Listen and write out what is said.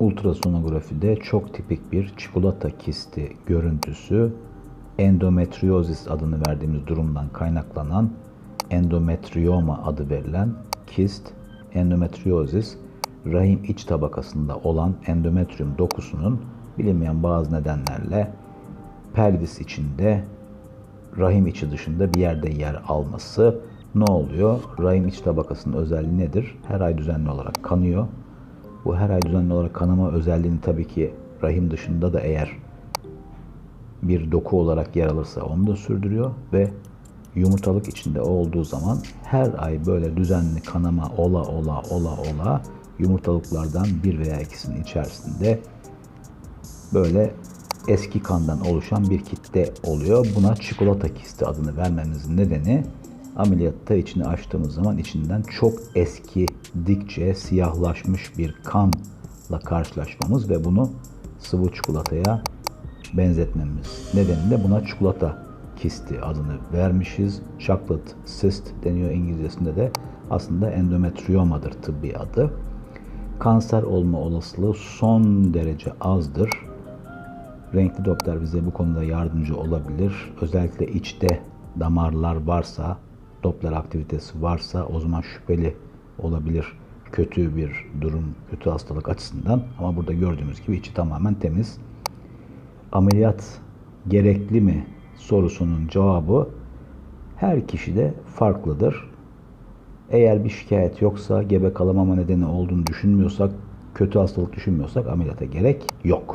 ultrasonografide çok tipik bir çikolata kisti görüntüsü endometriozis adını verdiğimiz durumdan kaynaklanan endometrioma adı verilen kist endometriozis rahim iç tabakasında olan endometrium dokusunun bilinmeyen bazı nedenlerle pelvis içinde rahim içi dışında bir yerde yer alması ne oluyor? Rahim iç tabakasının özelliği nedir? Her ay düzenli olarak kanıyor. Bu her ay düzenli olarak kanama özelliğini tabii ki rahim dışında da eğer bir doku olarak yer alırsa onu da sürdürüyor ve yumurtalık içinde olduğu zaman her ay böyle düzenli kanama ola ola ola ola yumurtalıklardan bir veya ikisinin içerisinde böyle eski kandan oluşan bir kitle oluyor. Buna çikolata kisti adını vermemizin nedeni ameliyatta içini açtığımız zaman içinden çok eski, dikçe siyahlaşmış bir kanla karşılaşmamız ve bunu sıvı çikolataya benzetmemiz nedeniyle buna çikolata kisti adını vermişiz. Chocolate cyst deniyor İngilizcesinde de aslında endometriomadır tıbbi adı. Kanser olma olasılığı son derece azdır. Renkli Doppler bize bu konuda yardımcı olabilir. Özellikle içte damarlar varsa, Doppler aktivitesi varsa o zaman şüpheli olabilir kötü bir durum, kötü hastalık açısından. Ama burada gördüğümüz gibi içi tamamen temiz. Ameliyat gerekli mi sorusunun cevabı her kişide farklıdır. Eğer bir şikayet yoksa, gebe kalamama nedeni olduğunu düşünmüyorsak, kötü hastalık düşünmüyorsak ameliyata gerek yok.